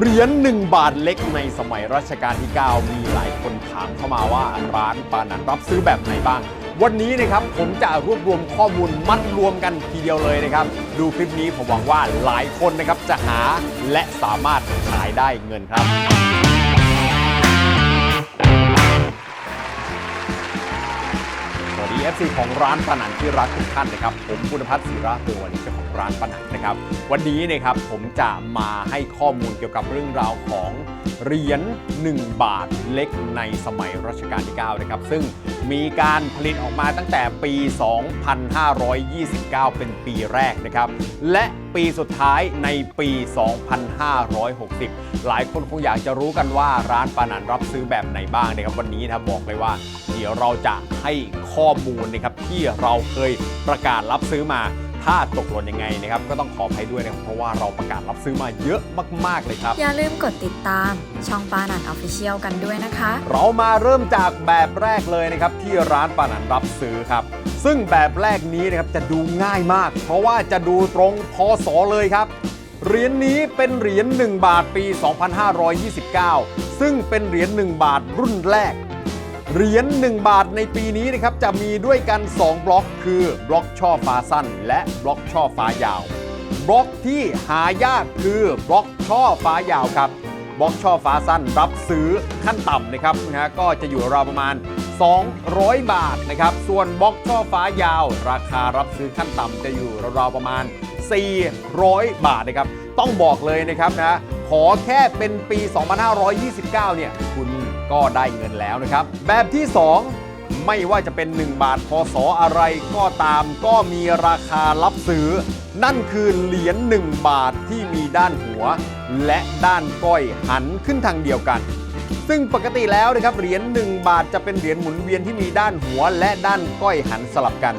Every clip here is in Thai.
เหรียญหนึ่งบาทเล็กในสมัยรัชกาลที่ 9 มีหลายคนถามเข้ามาว่าร้านปานันรับซื้อแบบไหนบ้าง วันนี้นะครับผมจะรวบรวมข้อมูลมัดรวมกันทีเดียวเลยนะครับ ดูคลิปนี้ผมหวังว่าหลายคนนะครับจะหาและสามารถขายได้เงินครับ ซีของร้านปานันที่รักทุกท่านนะครับ ผมบุญพัฒน์ศิระเตวันนี้เจ้าของร้านปานันนะครับ วันนี้นะครับผมจะมาให้ข้อมูลเกี่ยวกับเรื่องราวของเหรียญ1 บาทเล็กในสมัยรัชกาลที่9นะครับ ซึ่งมีการผลิตออกมาตั้งแต่ปี 2529 เป็นปีแรกนะครับ และ ปีสุดท้ายในปี 2560 หลายคนคงอยากจะรู้กันว่าร้านปานันรับซื้อแบบไหนบ้างนะครับวันนี้นะครับบอกเลยว่า เดี๋ยวเราจะให้ข้อมูลนะครับที่เราเคยประกาศรับซื้อมาถ้าตกหล่นยังไงนะครับก็ต้องขออภัยด้วยนะครับเพราะว่าเราประกาศรับซื้อมาเยอะมาก ๆ เลยครับ อย่าลืมกดติดตาม ช่องปานันออฟฟิเชียลกันด้วยนะคะ เรามาเริ่มจากแบบแรกเลยนะครับที่ร้านปานันรับซื้อครับ ซึ่งแบบแรกนี้นะครับจะดูง่ายมาก เพราะว่าจะดูตรงพศเลยครับ เหรียญนี้เป็นเหรียญ1บาทปี 2529 ซึ่งเป็นเหรียญ1บาทรุ่นแรก เหรียญ1บาทในปีนี้นะครับจะมีด้วยกัน 2 บล็อก คือบล็อกช่อฟ้าสั้น และบล็อกช่อฟ้ายาว บล็อกที่หายากคือบล็อกช่อฟ้ายาวครับบล็อกช่อฟ้าสั้นรับซื้อขั้นต่ำนะครับนะฮะก็จะอยู่ราวประมาณ 200 บาทนะครับ ส่วนบล็อกช่อฟ้ายาว ราคารับซื้อขั้นต่ำจะอยู่ราวๆประมาณ 400 บาทนะครับ ต้องบอกเลยนะครับนะขอแค่เป็นปี 2529 เนี่ย คุณก็ได้เงินแล้วนะครับ แบบที่ 2 ไม่ว่าจะเป็น 1 บาทพศอะไรก็ตาม ก็มีราคารับซื้อ นั่นคือเหรียญ1บาทที่มีด้านหัว และด้านก้อยหันขึ้นทางเดียวกัน ซึ่งปกติแล้วนะครับเหรียญ1บาทจะเป็นเหรียญหมุนเวียนที่มีด้านหัวและด้านก้อยหันสลับกัน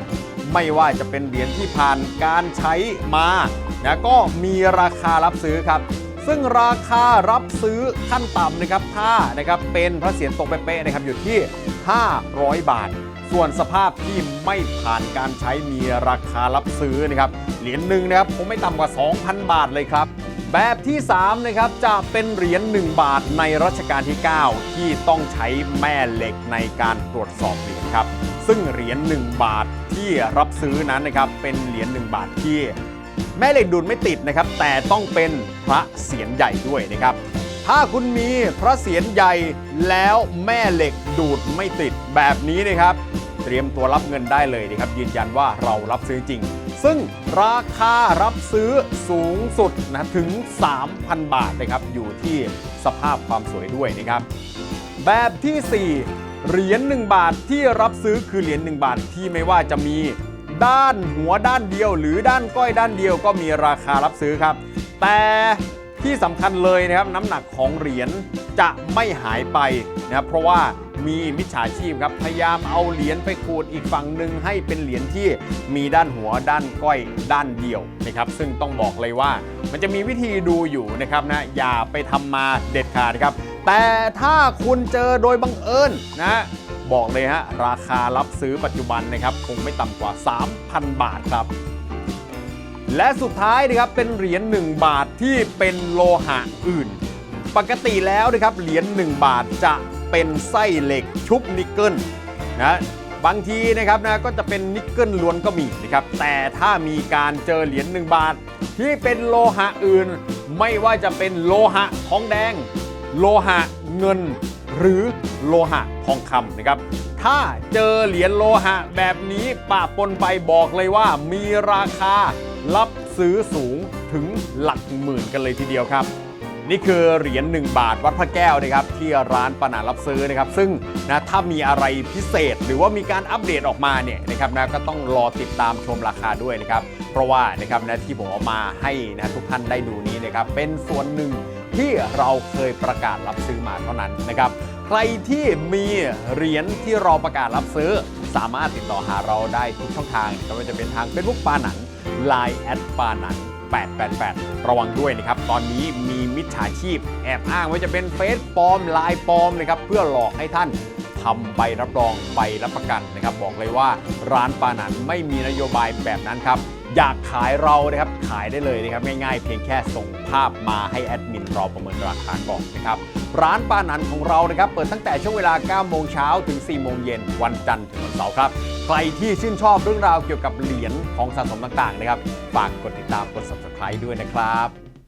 ไม่ว่าจะเป็นเหรียญที่ผ่านการใช้มานะก็มีราคารับซื้อครับ ซึ่งราคารับซื้อขั้นต่ำนะครับถ้านะครับเป็นพระเศียรตรงเป๊ะๆนะครับอยู่ที่ 500 บาท ส่วนสภาพที่ไม่ผ่านการใช้มีราคารับซื้อนะครับ เหรียญหนึ่งนะครับคงไม่ต่ำกว่า 2,000 บาทเลยครับ แบบที่3นะครับจะเป็นเหรียญ1บาทในรัชกาลที่ 9 ที่ต้องใช้แม่เหล็กในการตรวจสอบเหรียญครับ ซึ่งเหรียญ1บาทที่รับซื้อนั้นนะครับเป็นเหรียญ1บาทที่แม่เหล็กดูดไม่ติดนะครับ แต่ต้องเป็นพระเศียรใหญ่ด้วยนะครับ ถ้าคุณมีพระเศียรใหญ่แล้วแม่เหล็กดูดไม่ติดแบบนี้นะครับ เตรียมตัวรับเงินได้เลยนะครับ ยืนยันว่าเรารับซื้อจริง ซึ่งราคารับซื้อสูงสุดนะถึง 3,000 บาทนะครับ อยู่ที่สภาพความสวยด้วยนะครับ แบบที่ 4 เหรียญ1 บาทที่รับซื้อคือเหรียญ1บาทที่ไม่ว่าจะมีด้านหัวด้านเดียว หรือด้านก้อยด้านเดียวก็มีราคารับซื้อครับ แต่ ที่สำคัญเลยนะครับน้ำหนักของเหรียญจะไม่หายไปนะครับเพราะว่ามีมิจฉาชีพครับพยายามเอาเหรียญไปขูดอีกฝั่งหนึ่งให้เป็นเหรียญที่มีด้านหัวด้านก้อยด้านเดียวนะครับซึ่งต้องบอกเลยว่า มันจะมีวิธีดูอยู่นะครับนะอย่าไปทำมาเด็ดขาดครับ แต่ถ้าคุณเจอโดยบังเอิญนะบอกเลยฮะราคารับซื้อปัจจุบันนะครับคงไม่ต่ำกว่า 3,000 บาทครับ และสุดท้ายนะครับเป็นเหรียญ1บาทที่เป็นโลหะอื่น ปกติแล้วนะครับเหรียญ1บาทจะเป็นไส้เหล็กชุบนิกเกิลนะบางทีนะครับนะก็จะเป็นนิกเกิลล้วนก็มีนะครับแต่ถ้ามีการเจอเหรียญ1บาท ที่เป็นโลหะอื่น ไม่ว่าจะเป็นโลหะทองแดง โลหะเงิน หรือโลหะทองคำนะครับถ้าเจอเหรียญโลหะแบบนี้ปะปนไปบอกเลยว่ามีราคา รับซื้อสูงถึงหลักหมื่นกันเลยทีเดียวครับ นี่คือเหรียญ1บาทวัดพระแก้วนะครับที่ร้านปานารับซื้อนะครับซึ่งนะถ้ามีอะไรพิเศษหรือว่ามีการอัปเดตออกมาเนี่ยนะครับนะก็ต้องรอติดตามชมราคาด้วยนะครับเพราะว่านะครับนะที่ผมเอามาให้นะทุกท่านได้ดูนี้นะครับเป็นส่วนหนึ่งที่เราเคยประกาศรับซื้อมาเท่านั้นนะครับใครที่มีเหรียญที่เราประกาศรับซื้อ สามารถติดต่อหาเราได้ทุกช่องทางไม่ว่าจะเป็นทาง Facebook ปาหนัง Line แอดปาหนัง888 ระวังด้วยนะครับ ตอนนี้มีมิจฉาชีพ แอบอ้างว่าจะเป็นเฟซปลอมไลน์ปลอมนะครับเพื่อหลอกให้ท่านทำใบรับรองใบรับประกันนะครับ บอกเลยว่าร้านปาหนันไม่มีนโยบายแบบนั้นครับ อยากขายเรานะครับขายได้เลยนะครับง่ายๆ เพียงแค่ส่งภาพมาให้แอดมินเราประเมินราคาก่อนนะครับร้านปานันของเรานะครับเปิดตั้งแต่ช่วงเวลา 9 โมงเช้าถึง 4 โมงเย็นวันจันทร์ถึงวันเสาร์ครับ ใครที่ชื่นชอบเรื่องราวเกี่ยวกับเหรียญของสะสมต่างๆนะครับฝากกดติดตามกด subscribe ด้วยนะครับ